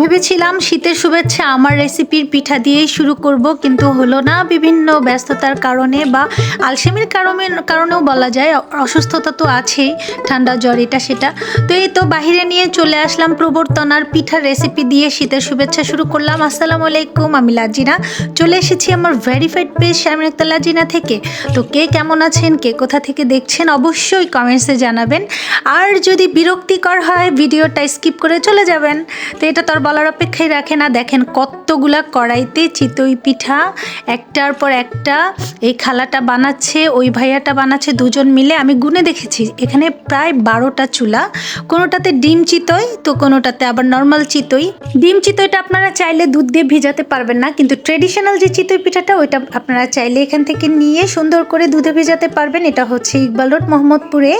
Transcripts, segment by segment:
ভেবেছিলাম শীতের শুভেচ্ছা আমার রেসিপির পিঠা দিয়েই শুরু করব, কিন্তু হলো না। বিভিন্ন ব্যস্ততার কারণে বা আলসেমির কারণে, কারণেও বলা যায়, অসুস্থতা তো আছেই, ঠান্ডা জ্বর এটা সেটা। তো এই তো বাহিরে নিয়ে চলে আসলাম প্রবর্তনার পিঠার রেসিপি দিয়ে শীতের শুভেচ্ছা শুরু করলাম। আসসালামু আলাইকুম, আমি লাজিনা। চলে এসেছি আমার ভেরিফাইড পেজ শারমিন আক্তার লাজিনা থেকে। তো কে কেমন আছেন, কে কোথা থেকে দেখছেন, অবশ্যই কমেন্টসে জানাবেন। আর যদি বিরক্তিকর হয়, ভিডিওটা স্কিপ করে চলে যাবেন। তো এটা তো আর বলার অপেক্ষাই রাখে না। দেখেন কতগুলা কড়াইতে চিতই পিঠা, একটার পর একটা এই খালাটা বানাচ্ছে, ওই ভাইয়াটা বানাচ্ছে, দুজন মিলে। আমি গুনে দেখেছি, এখানে প্রায় বারোটা চুলা। কোনোটাতে ডিম চিতই, তো কোনোটাতে আবার নর্মাল চিতই। ডিম চিতইটা আপনারা চাইলে দুধ দিয়ে ভিজাতে পারবেন না, কিন্তু ট্রেডিশনাল যে চিতই পিঠাটা, ওইটা আপনারা চাইলে এখান থেকে নিয়ে সুন্দর করে দুধে ভেজাতে পারবেন। এটা হচ্ছে ইকবাল রোড, মোহাম্মদপুরে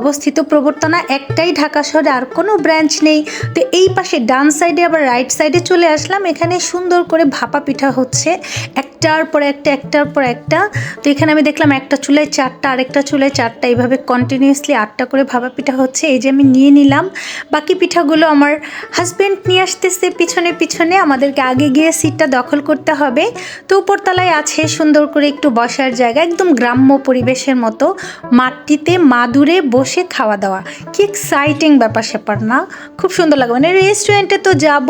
অবস্থিত প্রবর্তনা, একটাই ঢাকা শহরে, আর কোনো ব্রাঞ্চ নেই। তো এই পাশে ডান সাইডে আবার রাইট সাইডে চলে আসলাম। এখানে সুন্দর করে ভাপা পিঠা হচ্ছে। একটার পর একটা, একটার পর একটা। তো এখানে আমি দেখলাম একটা চুলায় চারটা, আরেকটা চুলায় চারটা। এইভাবে কন্টিনিউয়াসলি আটটা করে ভাপা পিঠা হচ্ছে। এই যে আমি নিয়ে নিলাম। বাকি পিঠাগুলো আমার হাজব্যান্ড নিয়ে আসতেছে পিছনে পিছনে। আমাদেরকে আগে গিয়ে সিটটা দখল করতে হবে। তো উপরতলায় আছে সুন্দর করে একটু বসার জায়গা, একদম গ্রাম্য পরিবেশের মতো। মাটিতে মাদুরে বসে খাওয়া দাওয়া। কি এক্সাইটিং ব্যাপার স্যাপার না? খুব সুন্দর লাগে মানে রেস্টুরেন্টে তো যাব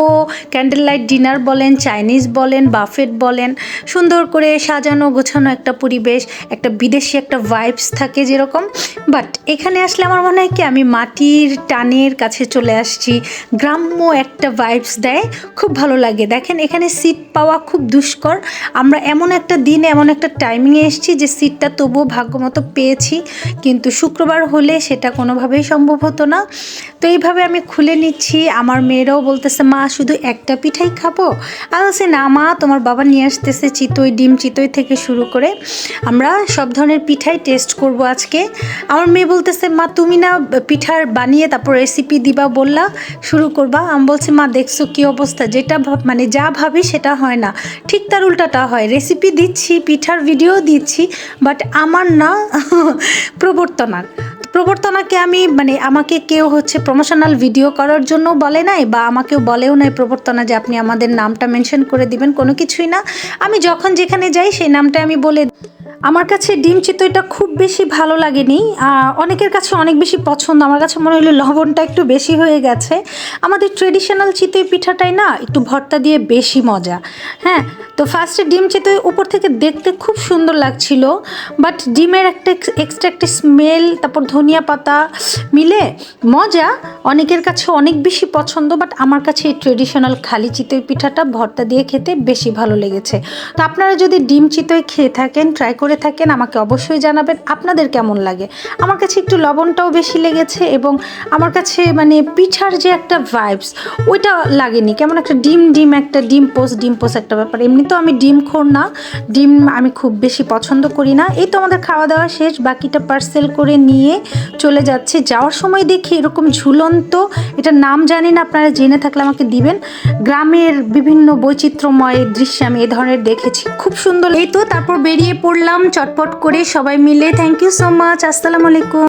ক্যান্ডেল লাইট ডিনার বলেন চাইনিজ বলেন বাফেট বলেন, সুন্দর করে সাজানো, গোছানো একটা পরিবেশ, একটা বিদেশি একটা ভাইবস থাকে যেরকম। বাট এখানে আসলে আমার মনে হয় কি, আমি মাটির টানের কাছে চলে আসছি। গ্রাম্য একটা ভাইবস দেয়, খুব ভালো লাগে। দেখেন, এখানে সিট পাওয়া খুব দুষ্কর। আমরা এমন একটা দিন, এমন একটা টাইমিংয়ে এসেছি যে সিটটা তবুও ভাগ্যমতো পেয়েছি। কিন্তু শুক্রবার হলে সেটা কোনোভাবেই সম্ভব হতো না। তো এইভাবে আমি খুলে নিচ্ছি। আমার মেয়েরাও বলতেছে মা শুধু একটা পিঠাই খাব? আর বলছে, না মা, তোমার বাবা নিয়ে আসতেছে চিতই, ডিম চিতই থেকে শুরু করে। আমরা সব ধরনের পিঠাই টেস্ট করব আজকে। আমার মেয়ে বলতেছে, মা, তুমি না পিঠার বানিয়ে তারপর রেসিপি দিবা, বললা, শুরু করবা। আমি বলছি, মা, দেখছ কি অবস্থা? যেটা মানে যা ভাবি সেটা হয় না। ঠিক তার উল্টাটা হয়। রেসিপি দিচ্ছি, পিঠার ভিডিও দিচ্ছি বাট আমার না প্রবর্তনার প্রবর্তনাকে আমি মানে আমাকে কেউ হচ্ছে প্রমোশনাল ভিডিও করার জন্য বলে নাই বা আমাকেও বলেও নাই প্রবর্তনা যে আপনি আমাদের নামটা মেনশন করে দিবেন, কোনো কিছুই না। আমি যখন যেখানে যাই সেই নামটা আমি বলে আমার কাছে ডিম চিতইটা খুব বেশি ভালো লাগেনি। অনেকের কাছে অনেক বেশি পছন্দ। আমার কাছে মনে হলো লবণটা একটু বেশি হয়ে গেছে। আমাদের ট্রেডিশনাল চিতই পিঠাটাই না একটু ভর্তা দিয়ে বেশি মজা। হ্যাঁ তো ফার্স্টে ডিম চিতই উপর থেকে দেখতে খুব সুন্দর লাগছিল। বাট ডিমের একটা এক্সট্রা একটা স্মেল তারপর ধনিয়া পাতা মিলে মজা। অনেকের কাছে অনেক বেশি পছন্দ বাট আমার কাছে এই ট্রেডিশনাল খালি চিতই পিঠাটা ভর্তা দিয়ে খেতে বেশি ভালো লেগেছে। তো আপনারা যদি ডিম চিতই খেয়ে থাকেন ট্রাই করে থাকেন, আমাকে অবশ্যই জানাবেন, আপনাদের কেমন লাগে? আমার কাছে একটু লবণটাও বেশি লেগেছে এবং আমার কাছে মানে পিঠার যে একটা ভাইবস ওইটা লাগেনি। কেমন একটা ডিম ডিম একটা ডিম পোস ডিম পোস একটা ব্যাপার। এমনি তো আমি ডিম খোর না, ডিম আমি খুব বেশি পছন্দ করি না। এই তো আমাদের খাওয়া দাওয়া শেষ, বাকিটা পার্সেল করে নিয়ে চলে যাচ্ছে। যাওয়ার সময় দেখি এরকম ঝুলন্ত এটা নাম জানি না, আপনারা জেনে থাকলে আমাকে দিবেন। গ্রামের বিভিন্ন বৈচিত্র্যময় দৃশ্য আমি এ ধরনের দেখেছি। খুব সুন্দর এই তো, তারপর বেরিয়ে পড়লাম চটপট করে সবাই মিলে। থ্যাংক ইউ সো মাচ আসসালামু আলাইকুম।